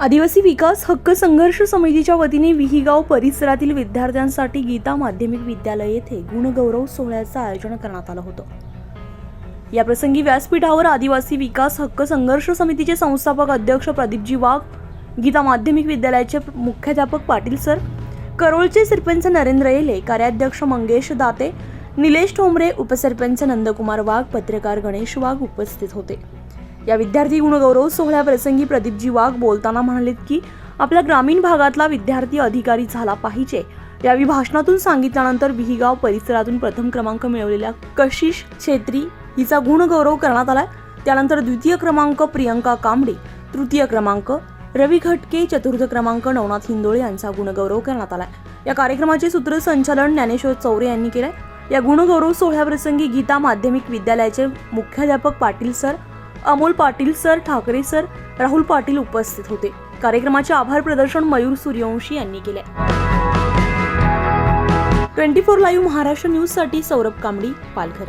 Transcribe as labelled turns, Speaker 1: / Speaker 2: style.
Speaker 1: आदिवासी विकास हक्क संघर्ष समितीच्या वतीने विहीगाव परिसरातील विद्यार्थ्यांसाठी गीता माध्यमिक विद्यालय येथे गुणगौरव सोहळ्याचं आयोजन करण्यात आलं होतं. या प्रसंगी व्यासपीठावर आदिवासी विकास हक्क संघर्ष समितीचे संस्थापक अध्यक्ष प्रदीपजी वाघ गीता माध्यमिक विद्यालयाचे मुख्याध्यापक पाटील सर करोळचे सरपंच नरेंद्र येले कार्याध्यक्ष मंगेश दाते निलेश ठोंबरे उपसरपंच नंदकुमार वाघ पत्रकार गणेश वाघ उपस्थित होते. या विद्यार्थी गुणगौरव सोहळ्याप्रसंगी प्रदीपजी वाघ बोलताना म्हणालेत की आपल्या ग्रामीण भागातला विद्यार्थी अधिकारी झाला पाहिजे. यावेळी भाषणातून सांगितल्यानंतर विहीगाव परिसरातून प्रथम क्रमांक मिळवलेल्या कशिश छेत्री हिचा गुणगौरव करण्यात आलाय. त्यानंतर द्वितीय क्रमांक प्रियंका कांबडे तृतीय क्रमांक रवी घटके चतुर्थ क्रमांक नवनाथ हिंदोळे यांचा गुणगौरव करण्यात आलाय. या कार्यक्रमाचे सूत्रसंचालन ज्ञानेश्वर चौरे यांनी केलंय. या गुणगौरव सोहळ्याप्रसंगी गीता माध्यमिक विद्यालयाचे मुख्याध्यापक Patil sir Amol Patil sir Thackeray sir Rahul Patil उपस्थित होते. कार्यक्रमाचे आभार प्रदर्शन मयूर सूर्यवंशी यांनी केले. ट्वेंटी फोर लाईव्ह महाराष्ट्र न्यूजसाठी सौरभ कांबडी पालघर.